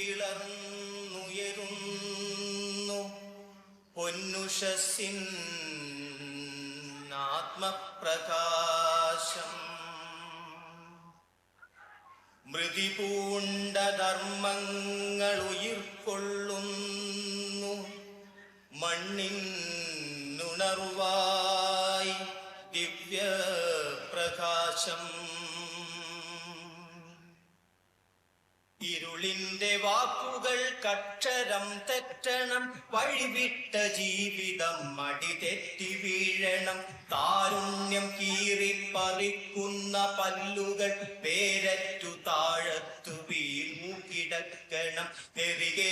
പിളർന്നുയരുന്നു. പൊന്നുഷസിൻ ആത്മപ്രകാശം. മൃതി പൂണ്ട ധർമ്മങ്ങൾ ഉയിർക്കൊള്ളുന്നു. മണ്ണിനുണർവായി വാക്കുകൾ കക്ഷരം തെറ്റണം. വഴിവിട്ട ജീവിതം മടി തെറ്റി വീഴണം. താരുണ്യം കീറിപ്പറിക്കുന്ന പല്ലുകൾ പേരറ്റു താഴത്തു വീണു കിടക്കണം ഉയർത്തുന്ന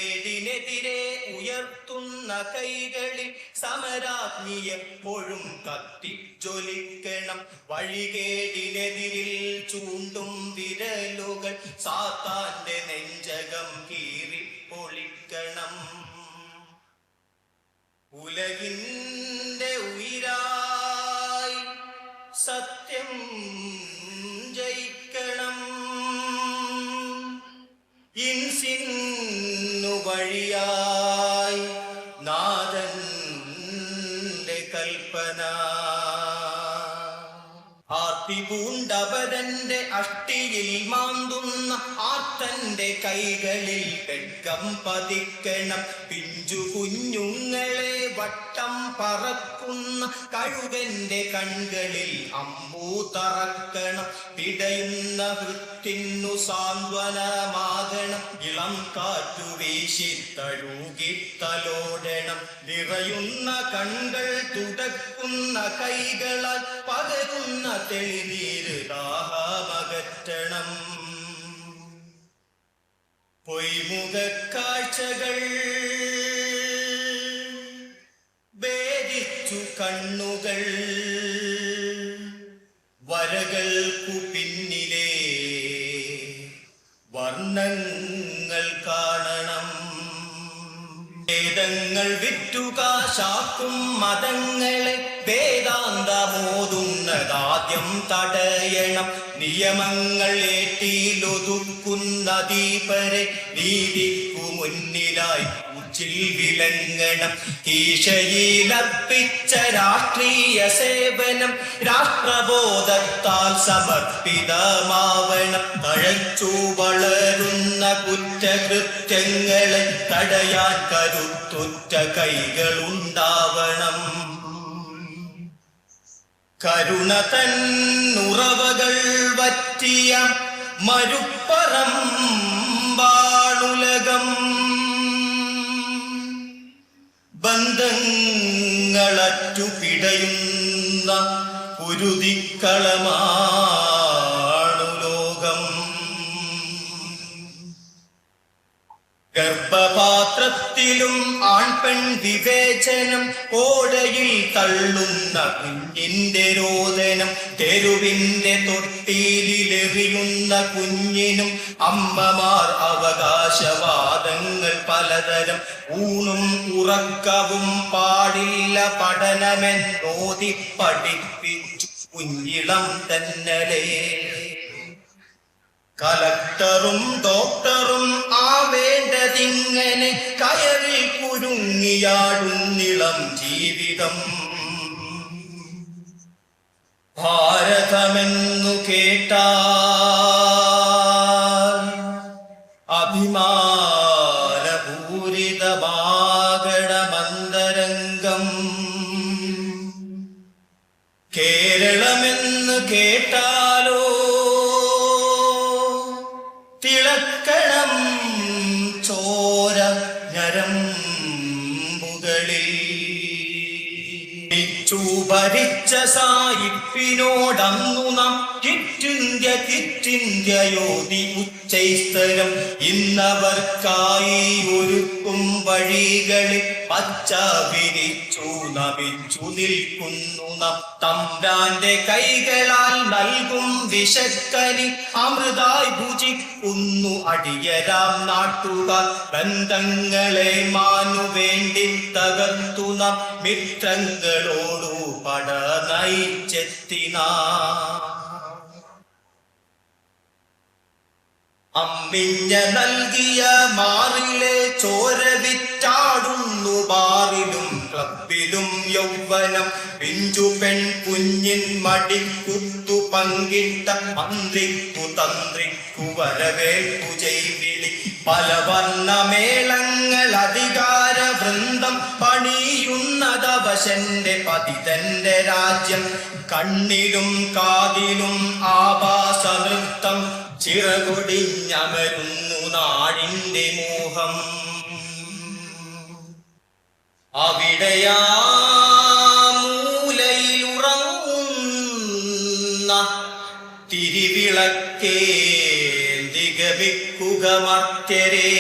കൈകളിൽ സമരാഗ്നി എപ്പോഴും കത്തി ജ്വലിക്കണം. വഴികേടിനെതിരിൽ ചൂണ്ടും വിരലുകൾ സാത്താന്റെ നെഞ്ചകം കീറി പൊളിക്കണം. ഉലകിന്റെ ഉയരായി സത്യം ജയിക്കണം. ഇൻസിന്നു വഴിയായി പൂണ്ടവരന്റെ അഷ്ടിയിൽ മാന്തുന്ന ആത്തന്റെ കൈകളിൽ പെട്കം പതിക്കണം. പിഞ്ചു കുഞ്ഞുങ്ങളെ വട്ടം പറക്കുന്ന കഴുകന്റെ കൺകളിൽ അമ്പൂ തറക്കണം. പിടയുന്ന വൃത്തിന്നു സാന്ത്വനമാകണം ഇളം കാറ്റു വീശി തഴുകി നിറയുന്ന കണ്ണുകൾ തുടക്കുന്ന കൈകളാൽ പകരുന്ന തെളിനീര് ദാഹമകറ്റണം. പൊയ്മുഖക്കാഴ്ചകൾ വേദിച്ചു കണ്ണുകൾ. വിറ്റുകാശാക്കും മതങ്ങളെ വേദാന്തമോതുന്നതാദ്യം തടയണം. നിയമങ്ങൾ ഏറ്റിയിലൊതുക്കുന്ന ദീപരെ നീതിക്കു മുന്നിലായി ഉച്ചിൽ വിലങ്ങണം രാഷ്ട്രീയ സേവനം രാഷ്ട്രബോധത്താൽ സമർപ്പിതമാവണം. തഴച്ചു വളരുന്ന കുറ്റകൃത്യങ്ങളെ തടയാൻ കരുത്തുറ്റ കൈകളുണ്ടാവണം. കരുണ തന്നുറവകൾ വറ്റിയ മരുപ്പറം ബന്ധങ്ങളറ്റു പിടയുന്ന കുരുതിക്കളമാണു ലോകം. ഗർഭപാത്രത്തിലും ആൺപെൺ വിവേചനം കോടയിൽ തള്ളുന്ന കുഞ്ഞിന്റെ രോദനം തെരുവിന്റെ തൊട്ടിയിലെറിയുന്ന കുഞ്ഞിനും അമ്മമാർ അവകാശവാദങ്ങൾ പലതരം ഊണും ഉറക്കവും പാടില്ല പഠനമെന്നോതി പഠിപ്പിച്ചു കുഞ്ഞിളം തന്നലേ. കലക്ടറും ഡോക്ടറും ആവേണ്ടതിങ്ങനെ കയറിൽ കുരുങ്ങിയാടുന്നിളം ജീവിതം. ഭാരതമെന്നു കേട്ടാൽ അഭിമാനപൂരിതമാകണമന്തരംഗം. കേരളമെന്ന് കേട്ടാലോ തിളക്കണം ചോര ഞരമ്പുകളിൽ ഭരിച്ച സായിപ്പിനോടന്നു നാം കിറ്റിന്ത്യ കിറ്റിന്ത്യയോതി ഉച്ചൈസ്തരം ഇന്നവർക്കായി ഒരുക്കും വഴികളിൽ പച്ച വിരിച്ചു നമിച്ചു നിൽക്കുന്നു നാം. കൈകളാൽ നൽകും വിശക്കരി അമൃതായി ഭുജിക്കുന്നു അടിയരാം നാട്ടുകാർ ബന്ധങ്ങളെ മാനു വേണ്ടി തകർത്തു നാം. മിത്രങ്ങളോടു പട നയിച്ചെത്തിനാ അമ്മിഞ്ഞ നൽകിയ മാറിലെ ചോര വിറ്റാടുന്നു ബാറിലും ക്ലബിലും യൗവനം. പിഞ്ചു പെൺ കുഞ്ഞിൻ മടി കുത്തു പങ്കിട്ട മന്ത്രിക്കു തന്ത്രിക്കു വരവേൽപ്പു ചെയ്തിളി പല വർണമേളങ്ങൾ അധികാര വൃന്ദം പണിയുന്നതവശന്റെ പതിതന്റെ രാജ്യം. കണ്ണിലും കാതിലും ആഭാസ ചിറകൊടിഞ്ഞമരുന്നു നാടിന്റെ മോഹം. അവിടെയാ മൂലയിലുറങ്ങുന്ന തിരിവിളക്കേ ദിഗമിക്കുക മർത്യരേ.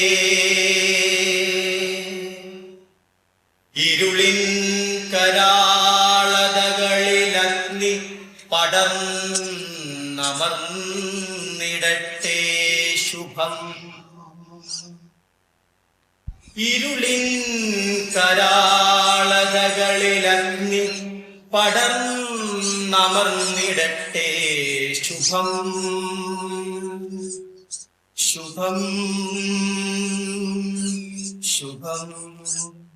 ഇരുളിൻ കരാളതകളിലഗ്നി പടർന്നമർന്നിടട്ടെ ശുഭം. ശുഭം. ശുഭം.